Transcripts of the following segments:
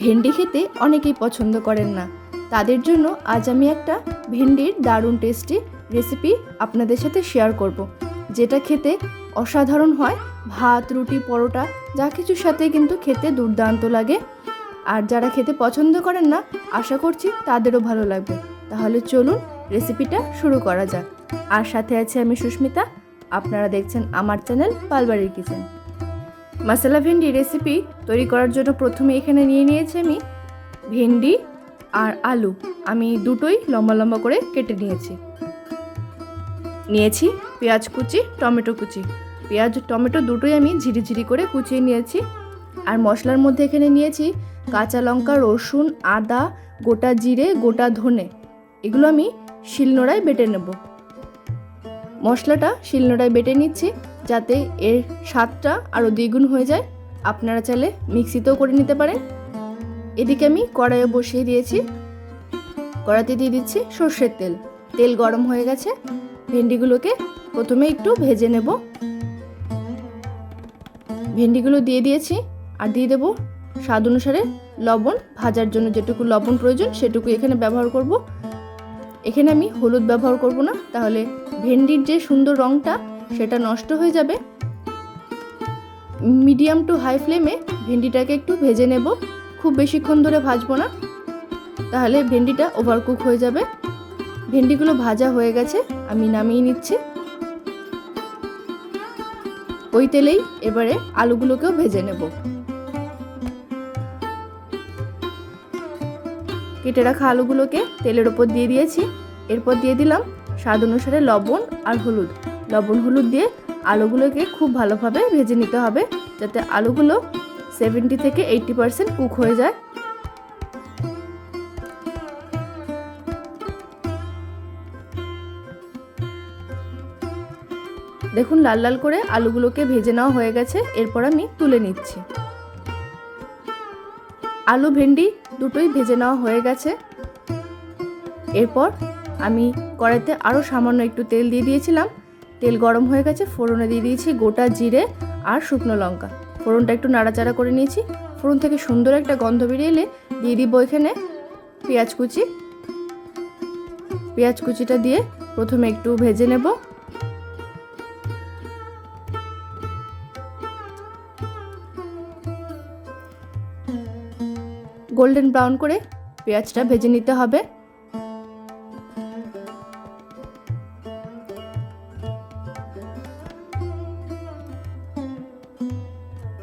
ভেন্ডি খেতে অনেকেই পছন্দ করেন না। তাদের জন্য আজ আমি একটা ভেন্ডির দারুণ টেস্টি রেসিপি আপনাদের সাথে শেয়ার করব। যেটা খেতে অসাধারণ হয়, ভাত, রুটি, পরোটা, যা কিছুর সাথে কিন্তু খেতে দুর্দান্ত লাগে। আর যারা খেতে পছন্দ করেন না, আশা করছি তাদেরও ভালো লাগবে। তাহলে চলুন রেসিপিটা শুরু করা যাক। আর সাথে আছে আমি সুস্মিতা, আপনারা দেখছেন আমার চ্যানেল পালবাড়ির কিচেন মশলা ভেন্ডি রেসিপি তৈরি করার জন্য প্রথমে এখানে নিয়ে নিয়েছি আমি ভেন্ডি আর আলু। আমি দুটোই লম্বা লম্বা করে কেটে নিয়েছি। নিয়েছি পেঁয়াজ কুচি, টমেটো কুচি। পেঁয়াজ, টমেটো দুটোই আমি ঝিরিঝিরি করে কুচিয়ে নিয়েছি। আর মশলার মধ্যে এখানে নিয়েছি কাঁচা লঙ্কা, রসুন, আদা, গোটা জিরে, গোটা ধনে। এগুলো আমি শিলনোড়ায় বেটে নেব। মশলাটা শিলনোড়ায় বেটে নিচ্ছি। যাতে এর স্বাদটা আরও দ্বিগুণ হয়ে যায়। আপনারা চাইলে মিক্সিতেও করে নিতে পারেন। এদিকে আমি কড়াইয়ে বসিয়ে দিয়েছি। কড়াতে দিয়ে দিচ্ছি সর্ষের তেল। তেল গরম হয়ে গেছে। ভেন্ডিগুলোকে প্রথমে একটু ভেজে নেব। ভেন্ডিগুলো দিয়ে দিয়েছি আর দিয়ে দেবো স্বাদ অনুসারে লবণ। ভাজার জন্য যেটুকু লবণ প্রয়োজন সেটুকু এখানে ব্যবহার করব। এখানে আমি হলুদ ব্যবহার করব না। তাহলে ভেন্ডির যে সুন্দর রঙটা সেটা নষ্ট হয়ে যাবে। মিডিয়াম টু হাই ফ্লেমে ভেন্ডিটাকে একটু ভেজে নেব। খুব বেশিক্ষণ ধরে ভাজবো না। তাহলে ভেন্ডিটা ওভারকুক হয়ে যাবে। ভেন্ডিগুলো ভাজা হয়ে গেছে, আমি নামিয়ে নিচ্ছি। ওই তেলেই এবারে আলুগুলোকেও ভেজে নেব। কেটে রাখা আলুগুলোকে তেলের ওপর দিয়ে দিয়েছি। এরপর দিয়ে দিলাম স্বাদ অনুসারে লবণ আর হলুদ। লবণ হলুদ দিয়ে আলুগুলোকে খুব ভালোভাবে ভেজে নিতে হবে যাতে আলুগুলো সেভেন্টি থেকে এইটটি পারসেন্ট কুক হয়ে যায়। দেখুন, লাল লাল করে আলুগুলোকে ভেজে নেওয়া হয়ে গেছে। এরপর আমি তুলে নিচ্ছি। আলু ভেন্ডি দুটোই ভেজে নেওয়া হয়ে গেছে। এরপর আমি কড়াইতে আরও সামান্য একটু তেল দিয়ে দিয়েছিলাম। তেল গরম হয়ে গেছে, ফোড়নে দিয়ে দিয়েছি গোটা জিরে আর শুকনো লঙ্কা। ফোড়নটা একটু নাড়াচাড়া করে নিয়েছি। ফোড়ন থেকে সুন্দর একটা গন্ধ বেরিয়ে এলে দিয়ে দিব এখানে পেঁয়াজ কুচি। পেঁয়াজ কুচিটা দিয়ে প্রথমে একটু ভেজে নেব। গোল্ডেন ব্রাউন করে পেঁয়াজটা ভেজে নিতে হবে।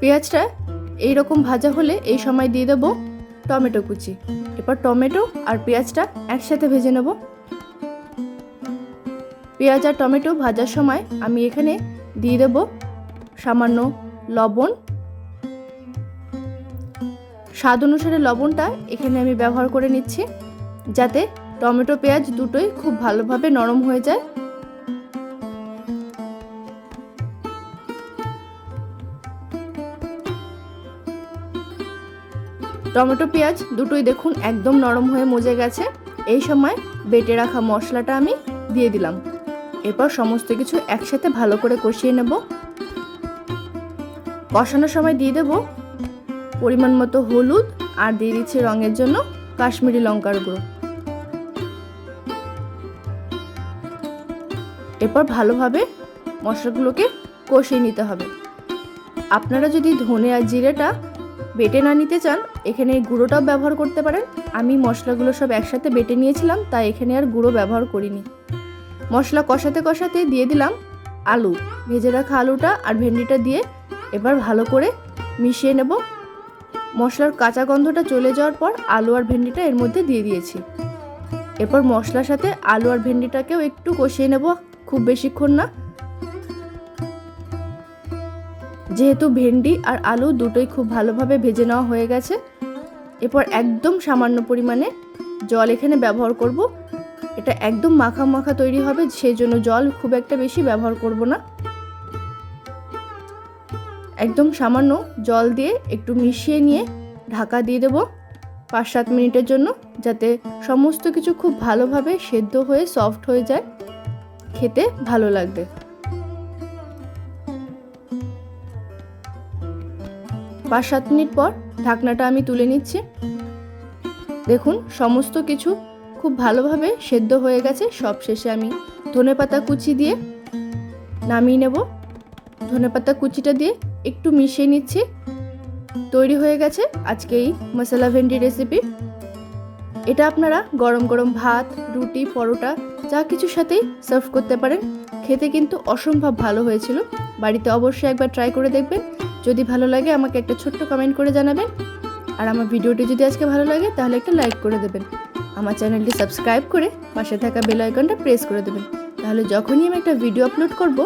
পেঁয়াজটা এইরকম ভাজা হলে এই সময় দিয়ে দেবো টমেটো কুচি। এরপর টমেটো আর পেঁয়াজটা একসাথে ভেজে নেব। পেঁয়াজ আর টমেটো ভাজার সময় আমি এখানে দিয়ে দেবো সামান্য লবণ। স্বাদ অনুসারে লবণটা এখানে আমি ব্যবহার করে নিচ্ছি, যাতে টমেটো পেঁয়াজ দুটোই খুব ভালোভাবে নরম হয়ে যায়। টমেটো, পেঁয়াজ দুটোই দেখুন একদম নরম হয়ে মজে গেছে। এই সময় বেটে রাখা মশলাটা আমি দিয়ে দিলাম। এরপর সমস্ত কিছু একসাথে ভালো করে কষিয়ে নেব। কষানোর সময় দিয়ে দেব পরিমাণ মতো হলুদ আর দিয়ে দিচ্ছি রঙের জন্য কাশ্মীরি লঙ্কার গুঁড়ো। এরপর ভালোভাবে মশলাগুলোকে কষিয়ে নিতে হবে। আপনারা যদি ধনে আর জিরেটা বেটে না নিতে চান, এখানে গুঁড়োটাও ব্যবহার করতে পারেন। আমি মশলাগুলো সব একসাথে বেটে নিয়েছিলাম, তাই এখানে আর গুঁড়ো ব্যবহার করিনি। মশলা কষাতে কষাতে দিয়ে দিলাম আলু। ভেজে রাখা আলুটা আর ভেন্ডিটা দিয়ে এবার ভালো করে মিশিয়ে নেব। মশলার কাঁচা গন্ধটা চলে যাওয়ার পর আলু আর ভেন্ডিটা এর মধ্যে দিয়ে দিয়েছি। এরপর মশলার সাথে আলু আর ভেন্ডিটাকেও একটু কষিয়ে নেব, খুব বেশিক্ষণ না। যেহেতু ভেন্ডি আর আলু দুটোই খুব ভালোভাবে ভেজে নেওয়া হয়ে গেছে, এরপর একদম সামান্য পরিমাণে জল এখানে ব্যবহার করব। এটা একদম মাখা মাখা তৈরি হবে সেই জন্য জল খুব একটা বেশি ব্যবহার করব না। একদম সামান্য জল দিয়ে একটু মিশিয়ে নিয়ে ঢাকা দিয়ে দেবো পাঁচ সাত মিনিটের জন্য, যাতে সমস্ত কিছু খুব ভালোভাবে সেদ্ধ হয়ে সফট হয়ে যায়, খেতে ভালো লাগবে। পাঁচ সাত মিনিট পর ঢাকনাটা আমি তুলে নিচ্ছি। দেখুন, সমস্ত কিছু খুব ভালোভাবে সেদ্ধ হয়ে গেছে। সব শেষে আমি ধনেপাতা কুচি দিয়ে নামিয়ে নেব। ধনেপাতা কুচিটা দিয়ে একটু মিশিয়ে নিচ্ছি। তৈরি হয়ে গেছে আজকে এই মশলা ভেন্ডি রেসিপি এটা আপনারা গরম গরম ভাত, রুটি, পরোটা, যা কিছুর সাথেই সার্ভ করতে পারেন। খেতে কিন্তু অসম্ভব ভালো হয়েছিল। বাড়িতে অবশ্যই একবার ট্রাই করে দেখবেন। যদি ভালো লাগে, আমাকে একটা ছোট্ট কমেন্ট করে জানাবেন। আর আমার ভিডিওটি যদি আজকে ভালো লাগে, তাহলে একটা লাইক করে দেবেন। আমার চ্যানেলটি সাবস্ক্রাইব করে পাশে থাকা বেল আইকনটা প্রেস করে দেবেন। তাহলে যখনই আমি একটা ভিডিও আপলোড করব,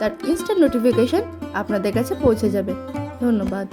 তার ইনস্ট্যান্ট নোটিফিকেশান আপনাদের কাছে পৌঁছে যাবে। ধন্যবাদ।